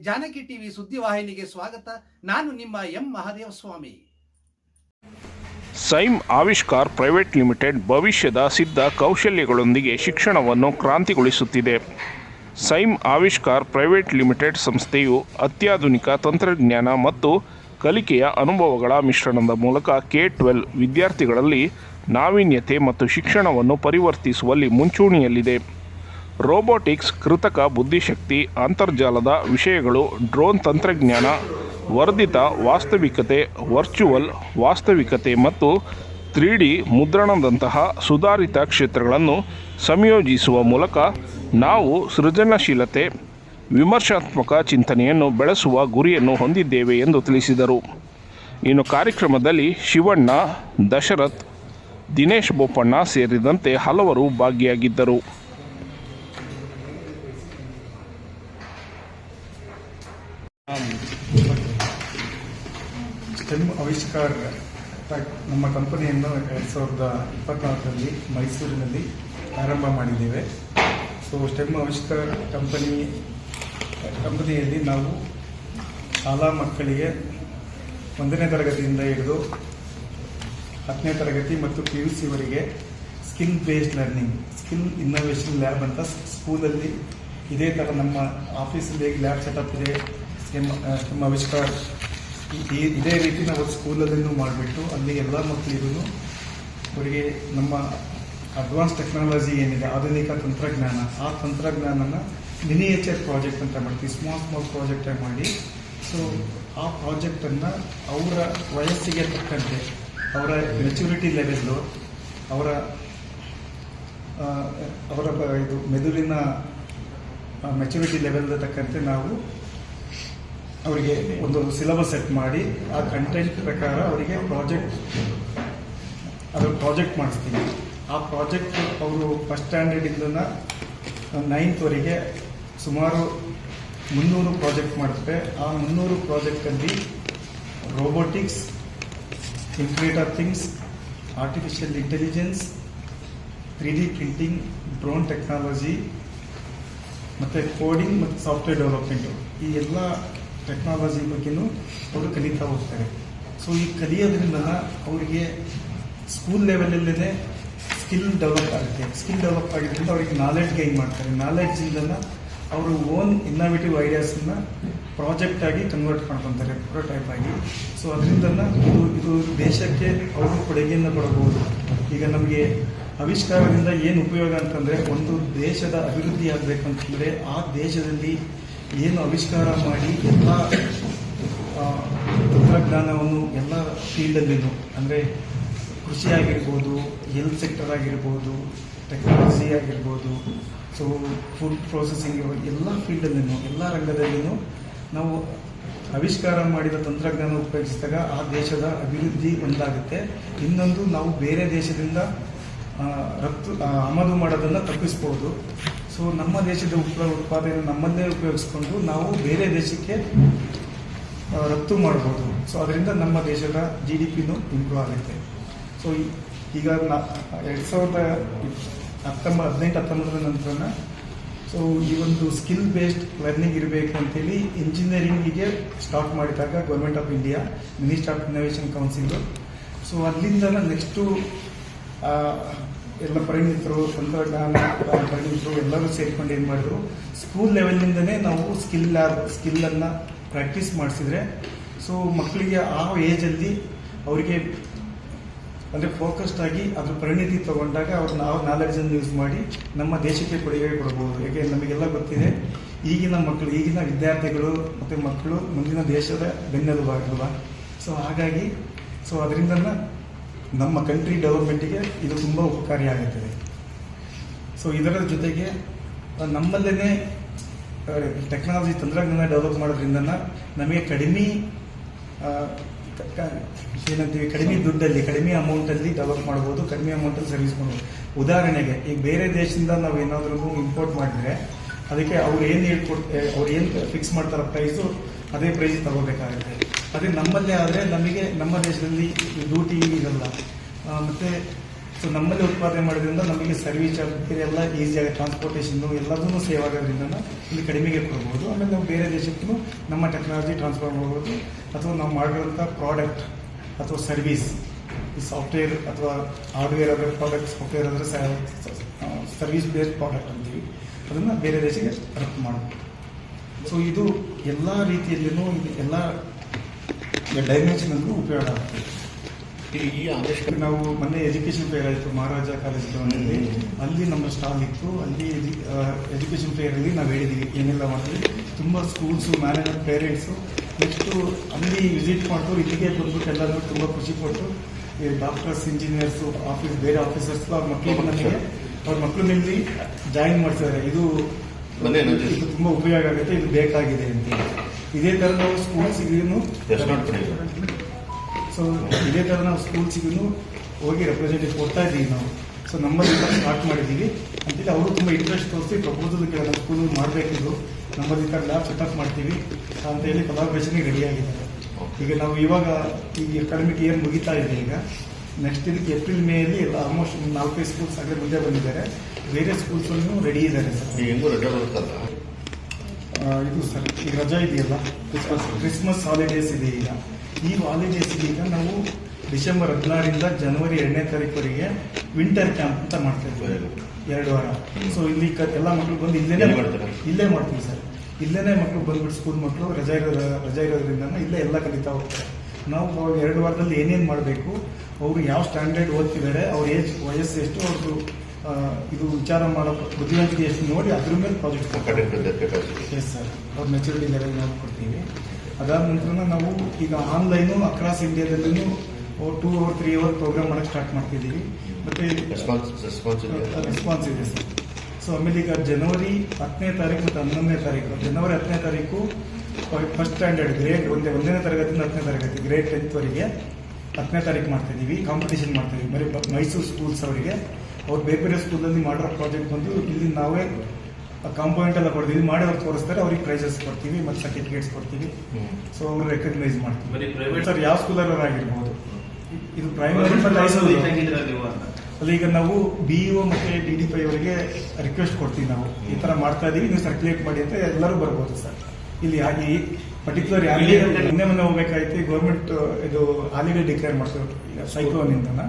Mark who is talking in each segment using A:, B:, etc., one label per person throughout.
A: Janaki TV ಸುದ್ದಿವಾಹಿನಿಗೆ ಸ್ವಾಗತ. ನಾನು ನಿಮ್ಮ M Mahadeva Swamy.
B: Saim Avishkar private limited ಭವಿಷ್ಯದ ಸಿದ್ಧ ಕೌಶಲ್ಯಗಳೊಂದಿಗೆ ಶಿಕ್ಷಣವನ್ನು ಕ್ರಾಂತಿಗೊಳಿಸುತ್ತಿದೆ. ಸೈಮ್ ಆವಿಷ್ಕಾರ್ ಪ್ರೈವೇಟ್ ಲಿಮಿಟೆಡ್ ಸಂಸ್ಥೆಯು ಅತ್ಯಾಧುನಿಕ ತಂತ್ರಜ್ಞಾನ ಮತ್ತು ಕಲಿಕೆಯ ಅನುಭವಗಳ ಮಿಶ್ರಣದ ಮೂಲಕ ಕೆ ಟ್ವೆಲ್ ವಿದ್ಯಾರ್ಥಿಗಳಲ್ಲಿ ನಾವೀನ್ಯತೆ ಮತ್ತು ಶಿಕ್ಷಣವನ್ನು ಪರಿವರ್ತಿಸುವಲ್ಲಿ ಮುಂಚೂಣಿಯಲ್ಲಿದೆ. ರೋಬೋಟಿಕ್ಸ್ ಕೃತಕ ಬುದ್ಧಿಶಕ್ತಿ ಅಂತರ್ಜಾಲದ ವಿಷಯಗಳು ಡ್ರೋನ್ ತಂತ್ರಜ್ಞಾನ, ವರ್ಧಿತ ವಾಸ್ತವಿಕತೆ, ವರ್ಚುವಲ್ ವಾಸ್ತವಿಕತೆ ಮತ್ತು ತ್ರೀ ಡಿ ಮುದ್ರಣದಂತಹ ಸುಧಾರಿತ ಕ್ಷೇತ್ರಗಳನ್ನು ಸಂಯೋಜಿಸುವ ಮೂಲಕ ನಾವು ಸೃಜನಶೀಲತೆ, ವಿಮರ್ಶಾತ್ಮಕ ಚಿಂತನೆಯನ್ನು ಬೆಳೆಸುವ ಗುರಿಯನ್ನು ಹೊಂದಿದ್ದೇವೆ ಎಂದು ತಿಳಿಸಿದರು. ಇನ್ನು ಕಾರ್ಯಕ್ರಮದಲ್ಲಿ ಶಿವಣ್ಣ, ದಶರಥ್, ದಿನೇಶ್ ಬೋಪಣ್ಣ ಸೇರಿದಂತೆ ಹಲವರು ಭಾಗಿಯಾಗಿದ್ದರು.
C: ಸ್ಟೆಮ್ ಆವಿಷ್ಕಾರ ನಮ್ಮ ಕಂಪನಿಯನ್ನು ಎರಡು ಸಾವಿರದ ಇಪ್ಪತ್ನಾಲ್ಕರಲ್ಲಿ ಮೈಸೂರಿನಲ್ಲಿ ಆರಂಭ ಮಾಡಿದ್ದೇವೆ. ಸೊ ಸ್ಟೆಮ್ ಆವಿಷ್ಕಾರ ಕಂಪನಿ ಕಂಪನಿಯಲ್ಲಿ ನಾವು ಶಾಲಾ ಮಕ್ಕಳಿಗೆ ಒಂದನೇ ತರಗತಿಯಿಂದ ಹಿಡಿದು ಹತ್ತನೇ ತರಗತಿ ಮತ್ತು P U ಸಿವರೆಗೆ skill based learning skill innovation lab ಅಂತ ಸ್ಕೂಲಲ್ಲಿ ಇದೇ ಥರ ನಮ್ಮ ಆಫೀಸಲ್ಲಿ ಲ್ಯಾಬ್ ಸೆಟಪ್ ಇದೆ ಸ್ಟೆಮ್ ಸ್ಟೆಮ್ ಆವಿಷ್ಕಾರ ಇದೇ ರೀತಿ ನಾವು ಸ್ಕೂಲಲ್ಲೂ ಮಾಡಿಬಿಟ್ಟು ಅಲ್ಲಿ ಎಲ್ಲ ಮಕ್ಕಳಿಗೂ ಅವರಿಗೆ ನಮ್ಮ ಅಡ್ವಾನ್ಸ್ ಟೆಕ್ನಾಲಜಿ ಏನಿದೆ, ಆಧುನಿಕ ತಂತ್ರಜ್ಞಾನ, ಆ ತಂತ್ರಜ್ಞಾನನ ಮಿನಿಯೇಚರ್ ಪ್ರಾಜೆಕ್ಟ್ ಅಂತ ಮಾಡ್ತೀವಿ ಸ್ಮಾಲ್ ಸ್ಮಾಲ್ ಪ್ರಾಜೆಕ್ಟ್ ಮಾಡಿ. ಸೊ ಆ ಪ್ರಾಜೆಕ್ಟನ್ನು ಅವರ ವಯಸ್ಸಿಗೆ ತಕ್ಕಂತೆ, ಅವರ ಮೆಚುರಿಟಿ ಲೆವೆಲ್ಲು ಅವರ ಅವರ ಇದು ಮೆದುಳಿನ ಮೆಚುರಿಟಿ ಲೆವೆಲ್ ತಕ್ಕಂತೆ ನಾವು ಅವರಿಗೆ ಒಂದು ಸಿಲೆಬಸ್ ಸೆಟ್ ಮಾಡಿ, ಆ ಕಂಟೆಂಟ್ ಪ್ರಕಾರ ಅವರಿಗೆ ಪ್ರಾಜೆಕ್ಟ್ ಅದು ಪ್ರಾಜೆಕ್ಟ್ ಮಾಡಿಸ್ತೀನಿ. ಆ ಪ್ರಾಜೆಕ್ಟ್ ಅವರು ಫಸ್ಟ್ ಸ್ಟ್ಯಾಂಡರ್ಡ್ ಇಂದ ನೈನ್ತ್ ವರೆಗೆ ಸುಮಾರು ಮುನ್ನೂರು ಪ್ರಾಜೆಕ್ಟ್ ಮಾಡ್ತಾರೆ ಆ ಮುನ್ನೂರು ಪ್ರಾಜೆಕ್ಟಲ್ಲಿ robotics internet of things artificial intelligence three D printing drone technology ಮತ್ತು ಕೋಡಿಂಗ್ ಮತ್ತು ಸಾಫ್ಟ್ವೇರ್ ಡೆವಲಪ್ಮೆಂಟು ಈ ಎಲ್ಲ ಟೆಕ್ನಾಲಜಿ ಬಗ್ಗೆನೂ ಅವರು ಕಲಿತಾ ಹೋಗ್ತಾರೆ. ಸೊ ಈ ಕಲಿಯೋದ್ರಿಂದ ಅವರಿಗೆ ಸ್ಕೂಲ್ ಲೆವೆಲಲ್ಲೇ ಸ್ಕಿಲ್ ಡೆವಲಪ್ ಆಗುತ್ತೆ. ಸ್ಕಿಲ್ ಡೆವಲಪ್ ಆಗಿದ್ದರಿಂದ ಅವರಿಗೆ ನಾಲೆಡ್ಜ್ ಗೈನ್ ಮಾಡ್ತಾರೆ. ನಾಲೆಡ್ಜಿಂದ ಅವರು ಓನ್ ಇನ್ನೋವೇಟಿವ್ ಐಡಿಯಾಸನ್ನ ಪ್ರಾಜೆಕ್ಟ್ ಆಗಿ ಕನ್ವರ್ಟ್ ಮಾಡ್ಕೊತಾರೆ ಪ್ರೊಟೋಟೈಪ್ ಆಗಿ. ಸೊ ಅದರಿಂದ ಇದು ಇದು ದೇಶಕ್ಕೆ ಅವರು ಕೊಡುಗೆಯನ್ನು ಕೊಡಬಹುದು. ಈಗ ನಮಗೆ ಆವಿಷ್ಕಾರದಿಂದ ಏನು ಉಪಯೋಗ ಅಂತಂದರೆ ಒಂದು ದೇಶದ ಅಭಿವೃದ್ಧಿ ಆಗಬೇಕಂತಂದರೆ ಆ ದೇಶದಲ್ಲಿ ಏನು ಆವಿಷ್ಕಾರ ಮಾಡಿ ಎಲ್ಲ ತಂತ್ರಜ್ಞಾನವನ್ನು ಎಲ್ಲ ಫೀಲ್ಡಲ್ಲಿನೂ ಅಂದರೆ ಕೃಷಿ ಆಗಿರ್ಬೋದು ಹೆಲ್ತ್ ಸೆಕ್ಟರ್ ಆಗಿರ್ಬೋದು ಟೆಕ್ನಾಲಜಿ ಆಗಿರ್ಬೋದು ಸೊ ಫುಡ್ ಪ್ರೊಸೆಸಿಂಗ್ ಎಲ್ಲ ಫೀಲ್ಡಲ್ಲಿನೂ ಎಲ್ಲ ರಂಗದಲ್ಲಿನೂ ನಾವು ಆವಿಷ್ಕಾರ ಮಾಡಿದ ತಂತ್ರಜ್ಞಾನ ಉಪಯೋಗಿಸಿದಾಗ ಆ ದೇಶದ ಅಭಿವೃದ್ಧಿ ಒಂದಾಗುತ್ತೆ. ಇನ್ನೊಂದು ನಾವು ಬೇರೆ ದೇಶದಿಂದ ರಫ್ತು ಆಮದು ಮಾಡೋದನ್ನು ತಪ್ಪಿಸ್ಬೋದು. ಸೊ ನಮ್ಮ ದೇಶದ ಉಪ ಉತ್ಪಾದನೆ ನಮ್ಮನ್ನೇ ಉಪಯೋಗಿಸ್ಕೊಂಡು ನಾವು ಬೇರೆ ದೇಶಕ್ಕೆ ರಫ್ತು ಮಾಡ್ಬೋದು. ಸೊ ಅದರಿಂದ ನಮ್ಮ ದೇಶದ ಜಿ ಡಿ ಪಿನೂ ಇಂಪ್ರೂವ್ ಆಗುತ್ತೆ ಸೊ ಈಗ ನಾ, ಎರಡು ಸಾವಿರದ ಹತ್ತೊಂಬ, ಹದಿನೆಂಟು, ಹತ್ತೊಂಬತ್ತರ ನಂತರ ಸೊ ಈ ಒಂದು ಸ್ಕಿಲ್ ಬೇಸ್ಡ್ ಲರ್ನಿಂಗ್ ಇರಬೇಕು ಅಂತೇಳಿ ಇಂಜಿನಿಯರಿಂಗಿಗೆ ಸ್ಟಾರ್ಟ್ ಮಾಡಿದಾಗ government of India minister of innovation council so ಅಲ್ಲಿಂದ ನೆಕ್ಸ್ಟು ಎಲ್ಲ ಪರಿಣಿತರು ತಂತ್ರಜ್ಞಾನ ಪರಿಣಿತರು ಎಲ್ಲರೂ ಸೇರಿಕೊಂಡು ಏನು ಮಾಡಿದ್ರು? ಸ್ಕೂಲ್ ಲೆವೆಲ್ನಿಂದನೇ ನಾವು ಸ್ಕಿಲ್ ಸ್ಕಿಲ್ಲನ್ನು ಪ್ರಾಕ್ಟೀಸ್ ಮಾಡಿಸಿದ್ರೆ ಸೊ ಮಕ್ಕಳಿಗೆ ಆ ಏಜಲ್ಲಿ ಅವರಿಗೆ ಅಂದರೆ ಫೋಕಸ್ಡ್ ಆಗಿ ಅದ್ರ ಪರಿಣಿತಿ ತಗೊಂಡಾಗ ಅವ್ರು ನಾವು ನಾಲೆಡ್ಜನ್ನು ಯೂಸ್ ಮಾಡಿ ನಮ್ಮ ದೇಶಕ್ಕೆ ಕೊಡುಗೆ ಕೊಡಬಹುದು ಯಾಕೆ? ನಮಗೆಲ್ಲ ಗೊತ್ತಿದೆ, ಈಗಿನ ಮಕ್ಕಳು ಈಗಿನ ವಿದ್ಯಾರ್ಥಿಗಳು ಮತ್ತು ಮಕ್ಕಳು ಮುಂದಿನ ದೇಶದ ಬೆನ್ನೆಲುಬಾಗಲ್ವಾ ಸೊ ಹಾಗಾಗಿ ಸೊ ಅದರಿಂದ ನಮ್ಮ ಕಂಟ್ರಿ ಡೆವಲಪ್ಮೆಂಟಿಗೆ ಇದು ತುಂಬ ಉಪಕಾರಿಯಾಗುತ್ತದೆ ಸೊ ಇದರ ಜೊತೆಗೆ ನಮ್ಮಲ್ಲೇ ಟೆಕ್ನಾಲಜಿ ತಂತ್ರಜ್ಞಾನ ಡೆವಲಪ್ ಮಾಡೋದ್ರಿಂದ ನಮಗೆ ಕಡಿಮೆ ಏನಂತೀವಿ ಕಡಿಮೆ ದುಡ್ಡಲ್ಲಿ ಕಡಿಮೆ ಅಮೌಂಟಲ್ಲಿ ಡೆವಲಪ್ ಮಾಡ್ಬೋದು ಕಡಿಮೆ ಅಮೌಂಟಲ್ಲಿ ಸರ್ವಿಸ್ ಮಾಡ್ಬೋದು. ಉದಾಹರಣೆಗೆ ಈಗ ಬೇರೆ ದೇಶದಿಂದ ನಾವು ಏನಾದ್ರೂ ಇಂಪೋರ್ಟ್ ಮಾಡಿದ್ರೆ ಅದಕ್ಕೆ ಅವ್ರು ಏನು ಹೇಳ್ಕೊಡ್ತಾರೆ ಅವ್ರು ಏನು ಫಿಕ್ಸ್ ಮಾಡ್ತಾರ ಪ್ರೈಸು ಅದೇ ಪ್ರೈಸ್ ತಗೋಬೇಕಾಗುತ್ತೆ. ಅದೇ ನಮ್ಮಲ್ಲೇ ಆದರೆ ನಮಗೆ ನಮ್ಮ ದೇಶದಲ್ಲಿ ಡ್ಯೂಟಿ ಇರಲ್ಲ. ಮತ್ತು ಸೊ ನಮ್ಮಲ್ಲಿ ಉತ್ಪಾದನೆ ಮಾಡೋದ್ರಿಂದ ನಮಗೆ ಸರ್ವಿಸ್ ಚಾರ್ಜ್ ಬೇರೆ ಎಲ್ಲ ಈಸಿಯಾಗಿ ಟ್ರಾನ್ಸ್ಪೋರ್ಟೇಷನ್ನು ಎಲ್ಲದೂ ಸೇವ್ ಆಗೋದ್ರಿಂದ ಇಲ್ಲಿ ಕಡಿಮೆಗೆ ಕೊಡ್ಬೋದು. ಆಮೇಲೆ ನಾವು ಬೇರೆ ದೇಶಕ್ಕೂ ನಮ್ಮ ಟೆಕ್ನಾಲಜಿ ಟ್ರಾನ್ಸ್ಫರ್ ಮಾಡ್ಬೋದು. ಅಥವಾ ನಾವು ಮಾಡಿರೋಂಥ ಪ್ರಾಡಕ್ಟ್ ಅಥವಾ ಸರ್ವಿಸ್ ಈ ಸಾಫ್ಟ್ವೇರ್ ಅಥವಾ ಹಾರ್ಡ್ವೇರ್ ಆದರೆ ಪ್ರಾಡಕ್ಟ್ ಸಾಫ್ಟ್ವೇರ್ ಆದರೆ ಸರ್ವಿಸ್ ಬೇಸ್ಡ್ ಪ್ರಾಡಕ್ಟ್ ಅಂತೀವಿ. ಅದನ್ನು ಬೇರೆ ದೇಶಕ್ಕೆ ರಫ್ತು ಮಾಡ್ಬೋದು. ಸೊ ಇದು ಎಲ್ಲ ರೀತಿಯಲ್ಲಿನೂ ಇದು ಎಲ್ಲ ಡೈಮೆನ್ಷನಲ್ಲೂ ಉಪಯೋಗ ಆಗ್ತದೆ
D: ಈ ಆವಿಷ್ಕಾರ
C: ನಾವು ಮೊನ್ನೆ ಎಜುಕೇಶನ್ ಫೇರ್ ಆಯಿತು ಮಹಾರಾಜ ಕಾಲೇಜ್ ಗ್ರೌಂಡಲ್ಲಿ ಅಲ್ಲಿ ನಮ್ಮ ಸ್ಟಾಲ್ ಇತ್ತು. ಅಲ್ಲಿ ಎಜುಕೇಶನ್ ಫೇರಲ್ಲಿ ನಾವು ಹೇಳಿದ್ದೀವಿ ಏನೆಲ್ಲ ಮಾಡ್ತೀವಿ. ತುಂಬ ಸ್ಕೂಲ್ಸು ಮ್ಯಾನೇಜರ್ ಪೇರೆಂಟ್ಸು ನೆಕ್ಸ್ಟು ಅಲ್ಲಿ ವಿಸಿಟ್ ಮಾಡಿದ್ರು ಇಲ್ಲಿಗೆ ಬಂದ್ಬಿಟ್ಟು ಎಲ್ಲರೂ ತುಂಬ ಖುಷಿ ಪಟ್ಟು ಈ ಡಾಕ್ಟರ್ಸ್ ಇಂಜಿನಿಯರ್ಸು ಆಫೀಸ್ ಬೇರೆ ಆಫೀಸರ್ಸ್ ಅವ್ರ ಮಕ್ಕಳು ನನಗೆ ಅವ್ರ ಮಕ್ಕಳು ನಿಲ್ಲಿ ಜಾಯಿನ್ ಮಾಡ್ತಿದ್ದಾರೆ.
D: ನಂದು-
C: ಇದು ತುಂಬ ಉಪಯೋಗ ಆಗುತ್ತೆ ಇದು ಬೇಕಾಗಿದೆ ಅಂತ ಇದೇ ಥರ ನಾವು ಸ್ಕೂಲ್ಸಿಗೂ
D: ಎಷ್ಟು ನೋಡ್ಕೊಂಡಿಲ್ಲ
C: ಸೊ ಇದೇ ಥರ ನಾವು ಸ್ಕೂಲ್ಸಿಗೂ ಹೋಗಿ ರೆಪ್ರೆಸೆಂಟೇಟಿವ್ ಕೊಡ್ತಾ ಇದ್ದೀವಿ ನಾವು. ಸೊ ನಮ್ಮಲ್ಲಿ ಸ್ಟಾರ್ಟ್ ಮಾಡಿದ್ದೀವಿ. ಅಂತೇಳಿ ಅವರು ತುಂಬ ಇಂಟ್ರೆಸ್ಟ್ ತೋರಿಸಿ ಪ್ರಪೋಸಲ್ ಕೆಲವು ಸ್ಕೂಲ್ ಮಾಡಬೇಕಿದ್ರು ನಮ್ಮಲ್ಲಿ ಈ ಥರ ಲ್ಯಾಬ್ ಸೆಟಪ್ ಮಾಡ್ತೀವಿ. ಅಂತ ಹೇಳಿ ಕೊಲಾಬ್ರೇಷನ್ಗೆ ರೆಡಿ ಆಗಿದ್ದಾರೆ. ಈಗ ನಾವು ಇವಾಗ ಈಗ ಅಕಾಡೆಮಿಕ್ ಇಯರ್ ಮುಗಿತಾ ಇದೆ ಈಗ. ನೆಕ್ಸ್ಟ್ ಇದಕ್ಕೆ ಏಪ್ರಿಲ್ ಮೇಯಲ್ಲಿ ಎಲ್ಲ ಆಲ್ಮೋಸ್ಟ್ ನಾಲ್ಕೈದು ಸ್ಕೂಲ್ಸ್ ಆಗಲೇ ಮುಂದೆ ಬಂದಿದ್ದಾರೆ. ಬೇರೆ ಸ್ಕೂಲ್ಸಲ್ಲೂ ರೆಡಿ ಇದ್ದಾರೆ ಸರ್
D: ಈಗ ಹೆಂಗೂ ರಜೆ ಬರುತ್ತಲ್ಲ
C: ಆ, ಇದು ಸರ್ ಈಗ ರಜಾ ಇದೆಯಲ್ಲ? ಕ್ರಿಸ್ಮಸ್ ಕ್ರಿಸ್ಮಸ್ ಹಾಲಿಡೇಸ್ ಇದೆ ಈಗ. ಈ ಹಾಲಿಡೇಸ್ ಈಗ ನಾವು ಡಿಸೆಂಬರ್ ಹದಿನಾರರಿಂದ ಜನವರಿ ಎರಡನೇ ತಾರೀಕುವರೆಗೆ ವಿಂಟರ್ ಕ್ಯಾಂಪ್ ಅಂತ ಮಾಡ್ತಾ ಇದ್ದೀವಿ ಎರಡು ವಾರ. ಸೊ ಇಲ್ಲಿ ಎಲ್ಲ ಮಕ್ಕಳು ಬಂದು
D: ಇಲ್ಲೇ ಮಾಡ್ತಾರೆ?
C: ಇಲ್ಲೇ ಮಾಡ್ತೀವಿ ಸರ್. ಇಲ್ಲೇ ಮಕ್ಕಳು ಬಂದ್ಬಿಟ್ಟು ಸ್ಕೂಲ್ ಮಕ್ಕಳು ರಜಾ ಇರೋ ರಜಾ ಇರೋದ್ರಿಂದ ಇಲ್ಲೇ ಎಲ್ಲ ಕಲಿತಾ ಹೋಗ್ತಾರೆ. ನಾವು ಅವಾಗ ಎರಡು ವಾರದಲ್ಲಿ ಏನೇನು ಮಾಡಬೇಕು ಅವರು ಯಾವ ಸ್ಟ್ಯಾಂಡರ್ಡ್ ಓದ್ತಿದ್ದಾರೆ ಅವ್ರ ಏಜ್ ವಯಸ್ಸು ಎಷ್ಟು ಅವ್ರದ್ದು ಇದು ವಿಚಾರ ಮಾಡೋ ಬುದ್ಧಿವಂತಿಕೆ ಎಷ್ಟು ನೋಡಿ ಅದ್ರ ಮೇಲೆ ಪ್ರಾಜೆಕ್ಟ್ ಎಸ್ ಸರ್ ಅವ್ರ ಮೆಚುರಿಟಿ ಲೆವೆಲ್ ನೋಡ್ಕೊಡ್ತೀವಿ ಅದಾದ ನಂತರ ನಾವು ಈಗ online across ಇಂಡಿಯಾದಲ್ಲೂ two hour three hour program ಮಾಡೋಕ್ಕೆ ಸ್ಟಾರ್ಟ್ ಮಾಡ್ತಿದ್ದೀವಿ. ಮತ್ತೆ
D: ರೆಸ್ಪಾನ್ಸ್ ಇದೆ.
C: ಸರ್ ಸೊ ಆಮೇಲೆ ಈಗ ಜನವರಿ ಹತ್ತನೇ ತಾರೀಕು ಮತ್ತು ಹನ್ನೊಂದನೇ ತಾರೀಕು. ಜನವರಿ ಹತ್ತನೇ ತಾರೀಕು ಫಸ್ಟ್ ಸ್ಟ್ಯಾಂಡರ್ಡ್ ಗ್ರೇಡ್ ಒಂದೇ ಒಂದನೇ ತರಗತಿಯಿಂದ ಹತ್ತನೇ ತರಗತಿ ಗ್ರೇಡ್ ಟೆಂತ್ವರೆಗೆ ಹತ್ತನೇ ತಾರೀಕು ಮಾಡ್ತಿದ್ದೀವಿ. ಕಾಂಪಿಟೇಷನ್ ಮಾಡ್ತಿದ್ದೀವಿ. ಬರೀ ಮೈಸೂರು ಸ್ಕೂಲ್ಸ್ ಅವರಿಗೆ. ಅವ್ರು ಬೇರೆ ಬೇರೆ ಸ್ಕೂಲಲ್ಲಿ ಮಾಡಿರೋ ಪ್ರಾಜೆಕ್ಟ್ ಬಂದು ಇಲ್ಲಿ ನಾವೇ ಕಾಂಪೌಂಡ್ ಎಲ್ಲ ಕೊಡ್ತೀವಿ. ಮಾಡಿ ಅವ್ರು ತೋರಿಸ್ತಾರೆ ಅವ್ರಿಗೆ ಪ್ರೈಸಸ್ ಕೊಡ್ತೀವಿ ಮತ್ತು ಸರ್ಟಿಫಿಕೇಟ್ಸ್ ಕೊಡ್ತೀವಿ. ಸೊ ಅವ್ರು ರೆಕಗ್ನೈಸ್ ಮಾಡ್ತೀವಿ. ಸರ್ ಯಾವ ಸ್ಕೂಲರ್ ಆಗಿರ್ಬೋದು? ಇದು ಪ್ರೈಮರಿ ಅಲ್ಲಿ ಈಗ ನಾವು ಬಿ ಒ ಮತ್ತೆ ಡಿ ಡಿ ಪೈ ಅವರಿಗೆ ರಿಕ್ವೆಸ್ಟ್ ಕೊಡ್ತೀವಿ ನಾವು. ಈ ತರ ಮಾಡ್ತಾ ಇದೀವಿ. ನೀವು ಸರ್ಕ್ಯುಲೇಟ್ ಮಾಡಿ ಅಂತ ಎಲ್ಲರೂ ಬರ್ಬೋದು ಸರ್. ಇಲ್ಲಿ ಹಾಗೆ ಪರ್ಟಿಕ್ಯುಲರ್ ಯಾರಿಗೆ ಮೊನ್ನೆ ಮೊನ್ನೆ ಹೋಗ್ಬೇಕಾಯ್ತು ಗೌರ್ಮೆಂಟ್ ಇದು ಹಾಲಿಡೇ ಡಿಕ್ಲೇರ್ ಮಾಡ್ತಾರೆ ಸೈಕ್ಲೋನ್ ಇಂದನ.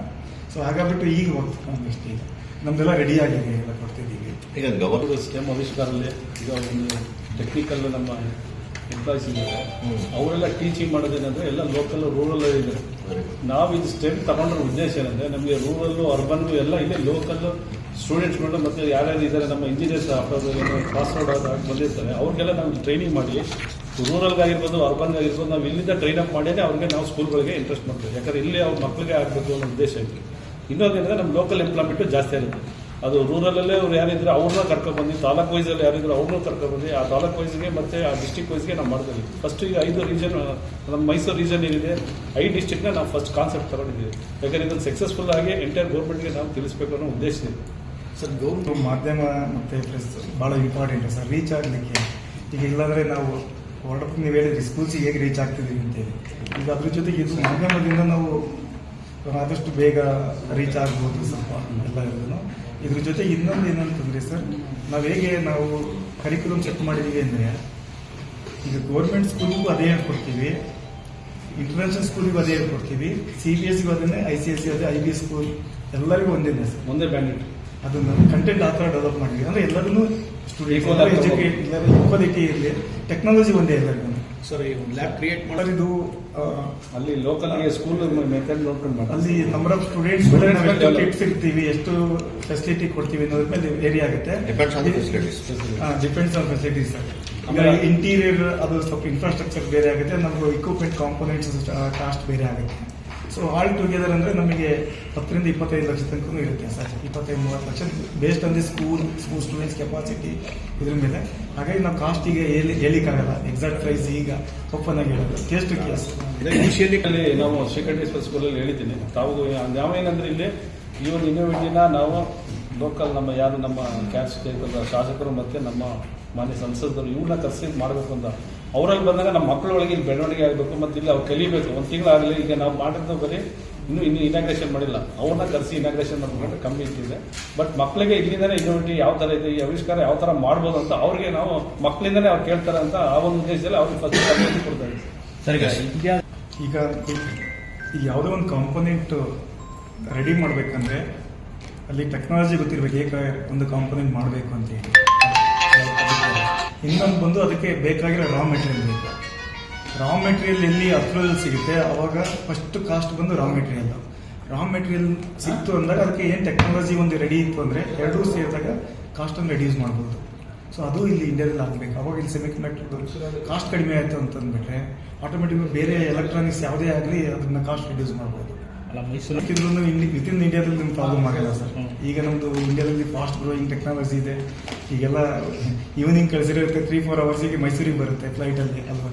C: ಸೊ ಹಾಗಾಗ್ಬಿಟ್ಟು ಈಗ ಒಂದಷ್ಟು ಇದೆ. ನಮ್ದೆಲ್ಲ ರೆಡಿ ಆಗಿದೆ ಎಲ್ಲ ಕೊಡ್ತಿದ್ದೀವಿ.
D: ಈಗ ಗವರ್ನರ್
E: ಸ್ಟೆಮ್ ಆವಿಷ್ಕಾರಲ್ಲೇ ಈಗ ಒಂದು ಟೆಕ್ನಿಕಲ್ ನಮ್ಮ ಎಂಪ್ಲಾಯ್ಸ್ ಇದ್ದಾರೆ. ಅವರೆಲ್ಲ ಟೀಚಿಂಗ್ ಮಾಡೋದೇನಂದ್ರೆ ಎಲ್ಲ ಲೋಕಲ್ ರೂರಲ್ ಇದೆ. ನಾವು ಇದು ಸ್ಟೆಮ್ ತಗೊಂಡ್ರ ಉದ್ದೇಶ ಏನಂದ್ರೆ ನಮಗೆ ರೂರಲ್ ಅರ್ಬನ್ ಎಲ್ಲ ಇಲ್ಲೇ ಲೋಕಲ್ ಸ್ಟೂಡೆಂಟ್ಸ್ಗಳು ಮತ್ತೆ ಯಾರ್ಯಾರು ಇದ್ದಾರೆ ನಮ್ಮ ಇಂಜಿನಿಯರ್ಸ್ ಪಾಸ್ ಔಟ್ ಆಗಿ ಬಂದಿರ್ತಾರೆ. ಅವ್ರಿಗೆಲ್ಲ ನಾವು ಟ್ರೈನಿಂಗ್ ಮಾಡಿ ಅರ್ಬನ್ ಅರ್ಬನ್ಗಾಗಿರ್ಬೋದು ನಾವು ಇಲ್ಲಿಂದ ಟ್ರೈನ್ ಅಪ್ ಮಾಡಿದ್ರೆ ಅವ್ರಿಗೆ ನಾವು ಸ್ಕೂಲ್ಗಳಿಗೆ ಇಂಟ್ರೆಸ್ಟ್ ಮಾಡ್ತೀವಿ ಯಾಕಂದ್ರೆ ಇಲ್ಲಿ ಅವ್ರ ಮಕ್ಕಳಿಗೆ ಆಗಬೇಕು ಅನ್ನೋ ಉದ್ದೇಶ ಇದೆ ಇನ್ನೊಂದೇನಂದ್ರೆ ನಮ್ಮ ಲೋಕಲ್ ಎಂಪ್ಲಾಯ್ಮೆಂಟು ಜಾಸ್ತಿ ಆಗುತ್ತೆ. ಅದು ರೂರಲಲ್ಲೇ ಅವ್ರು ಯಾರಿದ್ರೆ ಅವ್ರನ್ನ ಬಂದು ತಾಲೂಕ್ ವೈಸಲ್ಲಿ ಯಾರಿದ್ರು ಅವ್ರನ್ನೂ ಬಂದು ಆ ತಾಲೂಕ್ ವೈಸ್ಗೆ ಮತ್ತೆ ಆ ಡಿಸ್ಟಿಕ್ ವೈಸ್ಗೆ ನಾವು ಮಾಡ್ತೀವಿ ಫಸ್ಟ್ ಈಗ ಐದು ರೀಜನ್ ನಮ್ಮ ಮೈಸೂರು ರೀಜನ್ ಏನಿದೆ, ಐದು ಡಿಸ್ಟಿಕ್ನ ನಾವು ಫಸ್ಟ್ ಕಾನ್ಸೆಪ್ಟ್ ತಗೊಂಡಿದ್ದೀವಿ. ಯಾಕಂದ್ರೆ ಇದನ್ನು ಸಕ್ಸಸ್ಫುಲ್ ಆಗಿ ಎಂಟೈರ್ ಗೌರ್ಮೆಂಟ್ಗೆ ನಾವು ತಿಳಿಸ್ಬೇಕು ಅನ್ನೋ ಉದ್ದೇಶ ಇದೆ.
C: ಸರ್ ಗೌರ್ಮೆಂಟ್ ಮಾಧ್ಯಮ ಮತ್ತೆ ಪ್ರೆಸ್ ಭಾಳ ಇಂಪಾರ್ಟೆಂಟ್ ಸರ್ ರೀಚ್ ಆಗಲಿಕ್ಕೆ. ಈಗ ಇಲ್ಲಾಂದ್ರೆ ನಾವು ಹೊರಡಕ್ಕೆ ನೀವು ಹೇಳಿದ್ರಿ ಸ್ಕೂಲ್ಸಿಗೆ ಹೇಗೆ ರೀಚ್ ಆಗ್ತಿದ್ದೀವಿ ಅಂತೇಳಿ. ಈಗ ಅದ್ರ ಜೊತೆಗೆ ಇದು ಮಾಧ್ಯಮದಿಂದ ನಾವು ಆದಷ್ಟು ಬೇಗ ರೀಚ್ ಆಗ್ಬೋದು ಸ್ವಲ್ಪ ಎಲ್ಲ ಇದ್ರ ಜೊತೆ ಇನ್ನೊಂದು ಏನಂತಂದ್ರೆ ಸರ್ ನಾವು ಹೇಗೆ ನಾವು ಕರಿಕ್ಯುಲಮ್ ಚೆಕ್ ಮಾಡಿದೀವಿ ಅಂದರೆ ಈಗ ಗೌರ್ಮೆಂಟ್ ಸ್ಕೂಲಿಗೂ ಅದೇ ಹೇಳ್ಕೊಡ್ತೀವಿ ಇಂಟರ್ನ್ಯಾಷನಲ್ ಸ್ಕೂಲಿಗೂ ಅದೇ ಹೇಳ್ಕೊಡ್ತೀವಿ ಸಿ ಬಿ ಎಸ್ಗೂ ಅದನ್ನೇ ಐ ಸಿ ಎಸ್ ಸಿ ಅದೇ ಐ ಬಿ ಸ್ಕೂಲ್ ಎಲ್ಲರಿಗೂ ಒಂದೇ ಸರ್
E: ಒಂದೇ ಬ್ಯಾಂಡಿಟ್
C: ಅದನ್ನ ಕಂಟೆಂಟ್ ಆ ಥರ ಡೆವಲಪ್ ಮಾಡಿದ್ವಿ. ಅಂದ್ರೆ ಎಲ್ಲರೂ ಈಕ್ವಾಲಿಟಿ ಇರಲಿ ಟೆಕ್ನಾಲಜಿ ಒಂದೇ ಎಲ್ಲರಿಗೂ
F: ಸರ್ ಈ ಒಂದು ಲ್ಯಾಬ್ ಕ್ರಿಯೇಟ್
C: ಮಾಡೋದು ಇದು
E: ಅಲ್ಲಿ ಲೋಕಲ್ ಸ್ಕೂಲ್ ಮೆಥಡ್ ನೋಡ್ಕೊಂಡು ಮಾಡಿ
C: ಅಲ್ಲಿ ನಂಬರ್ ಆಫ್ ಸ್ಟೂಡೆಂಟ್ಸ್
E: ಮೇಲೆ
C: ಕಿಟ್ಸ್ ಇರ್ತೀವಿ ಎಷ್ಟು ಫೆಸಿಲಿಟಿ ಕೊಡ್ತೀವಿ ಅನ್ನೋದ್ರ ಮೇಲೆ ಏರಿಯಾ ಆಗುತ್ತೆ.
D: Depends on facilities
C: depends on facilities sir. ಈಗ
E: ಆಮೇಲೆ-
C: ಇಂಟೀರಿಯರ್ ಅದು ಸ್ವಲ್ಪ ಇನ್ಫ್ರಾಸ್ಟ್ರಕ್ಚರ್ ಬೇರೆ ಆಗುತ್ತೆ ನಮ್ಗೆ ಇಕ್ವಿಪ್ಮೆಂಟ್ ಕಾಂಪೋನೆಂಟ್ಸ್ ಕಾಸ್ಟ್ ಬೇರೆ ಆಗುತ್ತೆ. ಸೊ ಆಲ್ ಟುಗೆದರ್ ಅಂದ್ರೆ ನಮಗೆ ಹತ್ತರಿಂದ ಇಪ್ಪತ್ತೈದು ಲಕ್ಷ ತನಕ ಇರುತ್ತೆ ಸರ್. ಇಪ್ಪತ್ತೈದು ಮೂವತ್ತು lakh based on the school school students capacity ಇದ್ರ ಮೇಲೆ. ಹಾಗಾಗಿ ನಾವು ಕಾಸ್ಟ್ ಈಗ ಹೇಳಿ ಹೇಳಿಕ್ಕಾಗಲ್ಲ. ಎಕ್ಸಾಕ್ಟ್ ಪ್ರೈಸ್ ಈಗ ಓಪನ್ ಆಗಿ ಹೇಳೋದು. ಕೇಸ್ ಟು ಕೇಸ್
F: ಇನಿಷಿಯಲಿ
E: ನಾವು ಶ್ರೀಕಂಠೇಶ್ವರ ಸ್ಕೂಲಲ್ಲಿ ಹೇಳಿದ್ದೀನಿ. ತಾವು ನಾವೇನಂದ್ರೆ ಇಲ್ಲಿ ಈ ಒಂದು ಇನ್ನೋವೇಟಿವ್ನ ನಾವು ಲೋಕಲ್ ನಮ್ಮ ಯಾರು ನಮ್ಮ ಕ್ಯಾಸ್ಟ್ ಶಾಸಕರು ಮತ್ತು ನಮ್ಮ ಮಾನ್ಯ ಸಂಸದರು ಇವ್ರನ್ನ ಕರೆಸಿ ಮಾಡಬೇಕು ಅಂತ. ಅವರಲ್ಲಿ ಬಂದಾಗ ನಮ್ಮ ಮಕ್ಕಳೊಳಗೆ ಇಲ್ಲಿ ಬೆಳವಣಿಗೆ ಆಗಬೇಕು ಮತ್ತೆ ಇಲ್ಲಿ ಅವ್ರು ಕಲಿಬೇಕು. ಒಂದು ತಿಂಗಳಾಗಲಿ ಈಗ ನಾವು ಮಾಡಿದ್ದು ಬರೀ ಇನ್ನೂ ಇನ್ನೂ ಇನಾಗ್ರೇಷನ್ ಮಾಡಿಲ್ಲ. ಅವ್ರನ್ನ ಕರೆಸಿ ಇನಾಗ್ರೇಷನ್ ಮಾಡಿಕೊಂಡ್ರೆ ಕಮ್ಮಿ ಇಟ್ಟಿದೆ ಬಟ್ ಮಕ್ಕಳಿಗೆ ಇಲ್ಲಿಂದಲೇ ಇನ್ನೋವಿಟಿ ಯಾವ ಥರ ಇದೆ ಈ ಆವಿಷ್ಕಾರ ಯಾವ ಥರ ಮಾಡ್ಬೋದು ಅಂತ ಅವ್ರಿಗೆ ನಾವು ಮಕ್ಕಳಿಂದನೇ ಅವ್ರು ಕೇಳ್ತಾರೆ ಅಂತ ಆ ಒಂದು ಉದ್ದೇಶದಲ್ಲಿ ಅವ್ರಿಗೆ ಫಸ್ಟ್ ಕೊಡ್ತಾರೆ.
F: ಸರಿ ಈಗ ಇಂಡಿಯಾ
C: ಈಗ ಈ ಯಾವುದೋ ಒಂದು ಕಾಂಪೊನೆಂಟ್ ರೆಡಿ ಮಾಡಬೇಕಂದ್ರೆ ಅಲ್ಲಿ ಟೆಕ್ನಾಲಜಿ ಗೊತ್ತಿರಬೇಕು ಏಕ ಒಂದು ಕಾಂಪೊನೆಂಟ್ ಮಾಡಬೇಕು ಅಂತ ಹೇಳಿ. ಇನ್ನೊಂದು ಬಂದು ಅದಕ್ಕೆ ಬೇಕಾಗಿರೋ ರಾ ಮೆಟೀರಿಯಲ್ ಬೇಕು. ರಾ ಮೆಟೀರಿಯಲ್ ಎಲ್ಲಿ ಅಪ್ರೂವಲ್ ಸಿಗುತ್ತೆ? ಅವಾಗ ಫಸ್ಟ್ ಕಾಸ್ಟ್ ಬಂದು ರಾ ಮೆಟೀರಿಯಲ್ ರಾ ಮೆಟೀರಿಯಲ್ ಸಿಕ್ತು ಅಂದಾಗ ಅದಕ್ಕೆ ಏನು ಟೆಕ್ನಾಲಜಿ ಒಂದು ರೆಡಿ ಇತ್ತು ಅಂದರೆ ಎರಡೂ ಸೇರಿದಾಗ ಕಾಸ್ಟನ್ನು ರೆಡ್ಯೂಸ್ ಮಾಡ್ಬೋದು. ಸೊ ಅದು ಇಲ್ಲಿ ಇಂಡಿಯಾದಲ್ಲಿ ಆಗಬೇಕು. ಅವಾಗ ಇಲ್ಲಿ ಸೆಮಿ ಕಂಡಕ್ಟರ್ ಕಾಸ್ಟ್ ಕಡಿಮೆ ಆಯಿತು ಅಂತಂದ್ಬಿಟ್ರೆ ಆಟೋಮೆಟಿಕ್ ಬೇರೆ ಎಲೆಕ್ಟ್ರಾನಿಕ್ಸ್ ಯಾವುದೇ ಆಗಲಿ ಅದನ್ನು ಕಾಸ್ಟ್ ರಿಡ್ಯೂಸ್ ಮಾಡ್ಬೋದು.
F: ಅಲ್ಲ ಮೈಸೂರು
C: ಹಾಕಿದ್ರು ವಿತ್ ಇನ್ ಇಂಡಿಯಾದಲ್ಲಿ ನಿಮ್ಗೆ ಪ್ರಾಬ್ಲಮ್ ಆಗಲ್ಲ ಸರ್ ಈಗ ನಮ್ಮದು ಇಂಡಿಯಾದಲ್ಲಿ ಫಾಸ್ಟ್ ಗ್ರೋಯಿಂಗ್ ಟೆಕ್ನಾಲಜಿ ಇದೆ. ಈಗೆಲ್ಲ ಈವ್ನಿಂಗ್ ಕಳಿಸಿರುತ್ತೆ ತ್ರೀ ಫೋರ್ ಅವರ್ಸಿಗೆ ಮೈಸೂರಿಗೆ ಬರುತ್ತೆ ಫ್ಲೈಟಲ್ಲಿ ಅಲ್ವಾ?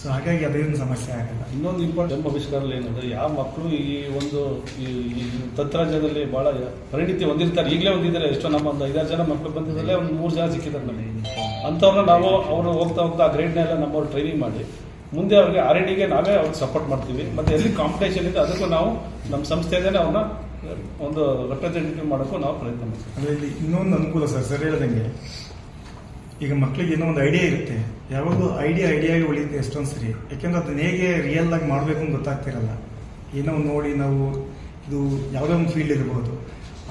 C: ಸೊ ಹಾಗಾಗಿ ಅದೇನು ಸಮಸ್ಯೆ ಆಗಲ್ಲ.
E: ಇನ್ನೊಂದು ಇಂಪಾರ್ಟೆಂಟ್ ಆವಿಷ್ಕಾರದಲ್ಲಿ ಏನಂದ್ರೆ ಯಾವ ಮಕ್ಕಳು ಈ ಒಂದು ಈ ಈ ತಂತ್ರಜ್ಞಾನದಲ್ಲಿ ಬಹಳ ಪರಿಣಿತಿ ಹೊಂದಿರ್ತಾರೆ. ಈಗಲೇ ಹೊಂದಿದ್ದಾರೆ ಎಷ್ಟೋ ನಮ್ಮ ಒಂದು ಐದಾರು ಜನ ಮಕ್ಕಳು ಬಂದಿದ್ದಲ್ಲೇ ಒಂದು ಮೂರು ಜನ ಸಿಕ್ಕಿದ್ದಾರೆ ನಮಗೆ ಅಂಥವ್ರನ್ನ ನಾವು ಅವರು ಹೋಗ್ತಾ ಹೋಗ್ತಾ ಆ ಗ್ರೇಡ್ನೆಲ್ಲ ನಮ್ಮವ್ರು ಟ್ರೈನಿಂಗ್ ಮಾಡಿ ಮುಂದೆ ಅವ್ರಿಗೆ ಆರ್ ಡಿಗೆ ನಾವೇ ಅವ್ರಿಗೆ ಸಪೋರ್ಟ್ ಮಾಡ್ತೀವಿ. ಮತ್ತೆ ಎಲ್ಲಿ ಕಾಂಪಿಟೇಷನ್ ಇದೆ ಅದಕ್ಕೂ ನಾವು ನಮ್ಮ ಸಂಸ್ಥೆಯಿಂದಲೇ ಅವ್ರನ್ನ ಒಂದು ರೆಪ್ರೆಸೆಂಟೇಟಿವ್ ಮಾಡೋಕ್ಕೂ ನಾವು ಪ್ರಯತ್ನ ಮಾಡ್ತೀವಿ.
C: ಅಂದ್ರೆ ಇಲ್ಲಿ ಇನ್ನೊಂದು ಅನುಕೂಲ ಸರ್ ಸರ್ ಹೇಳ್ದಂಗೆ ಈಗ ಮಕ್ಕಳಿಗೆ ಏನೋ ಒಂದು ಐಡಿಯಾ ಇರುತ್ತೆ. ಯಾವಾಗಲೂ ಐಡಿಯಾ ಐಡಿಯಾಗೆ ಉಳಿಯುತ್ತೆ ಎಷ್ಟೊಂದು ಸರಿ. ಯಾಕೆಂದ್ರೆ ಅದನ್ನ ಹೇಗೆ ರಿಯಲ್ ಆಗಿ ಮಾಡಬೇಕು ಅಂತ ಗೊತ್ತಾಗ್ತಿರಲ್ಲ. ಏನೋ ಒಂದು ನೋಡಿ ನಾವು ಇದು ಯಾವುದೋ ಒಂದು ಫೀಲ್ಡ್ ಇರ್ಬೋದು.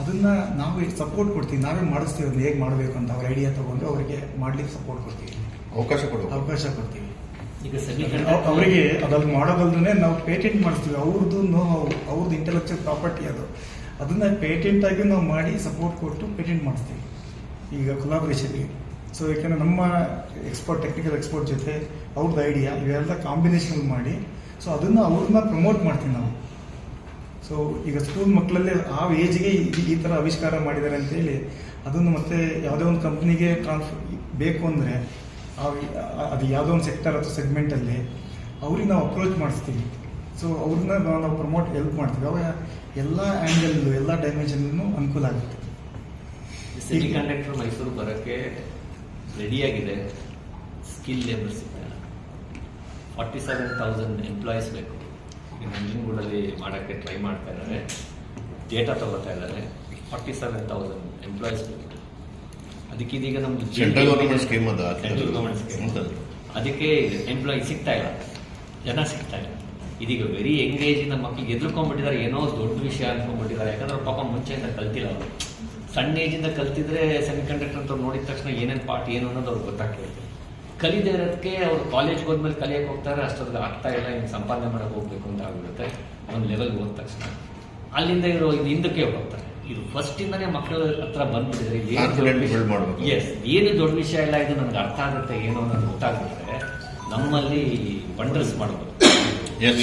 C: ಅದನ್ನ ನಾವು ಸಪೋರ್ಟ್ ಕೊಡ್ತೀವಿ. ನಾವೇ ಮಾಡಿಸ್ತೀವಿ ಅದನ್ನ ಹೇಗೆ ಮಾಡಬೇಕು ಅಂತ. ಅವ್ರ ಐಡಿಯಾ ತಗೊಂಡು ಅವರಿಗೆ ಮಾಡ್ಲಿಕ್ಕೆ ಸಪೋರ್ಟ್ ಕೊಡ್ತೀವಿ.
D: ಅವಕಾಶ ಕೊಡ್ತೀವಿ
C: ಅವಕಾಶ ಕೊಡ್ತೀವಿ.
F: ಈಗ
C: ಅವರಿಗೆ ಅದ್ರಲ್ಲಿ ಮಾಡೋದಲ್ದೇ ನಾವು ಪೇಟೆಂಟ್ ಮಾಡಿಸ್ತೀವಿ. ಅವ್ರದ್ದು ನೋ ಅವ್ರದ್ದು ಇಂಟೆಲೆಕ್ಚುಯಲ್ ಪ್ರಾಪರ್ಟಿ ಅದು. ಅದನ್ನ ಪೇಟೆಂಟ್ ಆಗಿ ನಾವು ಮಾಡಿ ಸಪೋರ್ಟ್ ಕೊಟ್ಟು ಪೇಟೆಂಟ್ ಮಾಡಿಸ್ತೀವಿ. ಈಗ ಕೊಲಾಬ್ರೇಷನ್ಗೆ ಸೊ ಯಾಕೆಂದ್ರೆ ನಮ್ಮ ಎಕ್ಸ್ಪರ್ಟ್ ಟೆಕ್ನಿಕಲ್ ಎಕ್ಸ್ಪರ್ಟ್ ಜೊತೆ ಅವ್ರದ್ದು ಐಡಿಯಾ ಇವೆಲ್ಲ ಕಾಂಬಿನೇಷನ್ ಮಾಡಿ ಸೊ ಅದನ್ನ ಅವ್ರನ್ನ ಪ್ರಮೋಟ್ ಮಾಡ್ತೀವಿ ನಾವು. ಸೊ ಈಗ ಸ್ಕೂಲ್ ಮಕ್ಕಳಲ್ಲಿ ಆ ಏಜ್ಗೆ ಈ ಥರ ಆವಿಷ್ಕಾರ ಮಾಡಿದ್ದಾರೆ ಅಂತೇಳಿ ಅದನ್ನು ಮತ್ತೆ ಯಾವುದೇ ಒಂದು ಕಂಪ್ನಿಗೆ ಟ್ರಾನ್ಸ್ಫರ್ ಬೇಕು ಅಂದರೆ ಅದು ಯಾವುದೋ ಒಂದು ಸೆಕ್ಟರ್ ಅಥವಾ ಸೆಗ್ಮೆಂಟಲ್ಲಿ ಅವ್ರಿಗೆ ನಾವು ಅಪ್ರೋಚ್ ಮಾಡಿಸ್ತೀವಿ. ಸೊ ಅವ್ರನ್ನ ನಾವು- ಪ್ರಮೋಟ್ ಹೆಲ್ಪ್ ಮಾಡ್ತೀವಿ. ಅವಾಗ ಎಲ್ಲ ಆ್ಯಂಗಲ್ ಎಲ್ಲ ಡೈಮೆನ್ಷನ್ ಅನುಕೂಲ ಆಗುತ್ತೆ.
G: ಸೆಮಿ ಕಂಡಕ್ಟರ್ ಮೈಸೂರು ಬರೋಕ್ಕೆ ರೆಡಿಯಾಗಿದೆ ಸ್ಕಿಲ್ ಲೇಬರ್ ಇದೆ ಫಾರ್ಟಿ ಸೆವೆನ್ ತೌಸಂಡ್ ಎಂಪ್ಲಾಯೀಸ್ ಬೇಕು. ಈಗ ನಂಜನಗೂಡಲ್ಲಿ ಮಾಡೋಕ್ಕೆ ಟ್ರೈ ಮಾಡ್ತಾ ಇದ್ದಾರೆ. ಡೇಟಾ ತಗೋತಾ ಇದ್ದಾರೆ. ಫಾರ್ಟಿ ಸೆವೆನ್ ತೌಸಂಡ್ ಎಂಪ್ಲಾಯೀಸ್ ಬೇಕು. ಅದಕ್ಕೆ ಇದೀಗ ನಮ್ದು
D: ಸೆಂಟ್ರಲ್ ಗೌರ್ಮೆಂಟ್ ಸ್ಕೀಮ್ ಅದ
G: ಸೆಂಟ್ರಲ್ ಗೌರ್ಮೆಂಟ್ ಸ್ಕೀಮ್ ಅದಕ್ಕೆ ಎಂಪ್ಲಾಯಿ ಸಿಗ್ತಾ ಇಲ್ಲ ಜನ ಸಿಗ್ತಾ ಇಲ್ಲ. ಇದೀಗ ವೆರಿ ಎಂಗೇಜ್ ನಮ್ಮ ಮಕ್ಕಳಿಗೆ ಎದುರ್ಕೊಂಡ್ಬಿಟ್ಟಿದ್ದಾರೆ ಏನೋ ದೊಡ್ಡ ವಿಷಯ ಅನ್ಕೊಂಡ್ಬಿಟ್ಟಿದ್ದಾರೆ. ಯಾಕಂದ್ರೆ ಅವ್ರ ಪಾಪ ಮುಂಚೆಯಿಂದ ಕಲ್ತಿಲ್ಲ ಅವರು. ಸಣ್ಣ ಏಜಿಂದ ಕಲ್ತಿದ್ರೆ ಸೆಮಿ ಕಂಡಕ್ಟರ್ ಅಂತ ನೋಡಿದ ತಕ್ಷಣ ಏನೇನು ಪಾರ್ಟ್ ಏನು ಅನ್ನೋದು ಅವ್ರಿಗೆ ಗೊತ್ತಾಗ್ತಿರುತ್ತೆ ಕಲಿದೇ ಇರೋದಕ್ಕೆ ಅವ್ರು ಕಾಲೇಜ್ಗೆ ಹೋದ್ಮೇಲೆ ಕಲಿಯಕ್ಕೆ ಹೋಗ್ತಾರೆ ಅಷ್ಟೊಂದು ಆಗ್ತಾ ಇಲ್ಲ ಇನ್ನು ಸಂಪಾದನೆ ಮಾಡೋಕೆ ಹೋಗ್ಬೇಕು ಅಂತ ಆಗ್ಬಿಡುತ್ತೆ. ಒಂದು ಲೆವೆಲ್ಗೆ ಹೋದ ತಕ್ಷಣ. ಅಲ್ಲಿಂದ ಇರೋ ಹಿಂದಕ್ಕೆ ಹೋಗ್ತಾರೆ. ಇದು ಫಸ್ಟ್ ಇಂದಾನೆ ಮಕ್ಕಳ ಹತ್ರ ಬಂದ್ಬಿಟ್ಟಿದ್ರೆ ಎಸ್ ಏನು ದೊಡ್ಡ ವಿಷಯ? ಇಲ್ಲ ಇದು ನನಗೆ ಅರ್ಥ ಆಗುತ್ತೆ ಏನು ನನ್ಗೆ ಗೊತ್ತಾಗ್ಬಿಟ್ರೆ ನಮ್ಮಲ್ಲಿ ವಂಡರ್ಸ್ ಮಾಡಬಹುದು
D: Yes.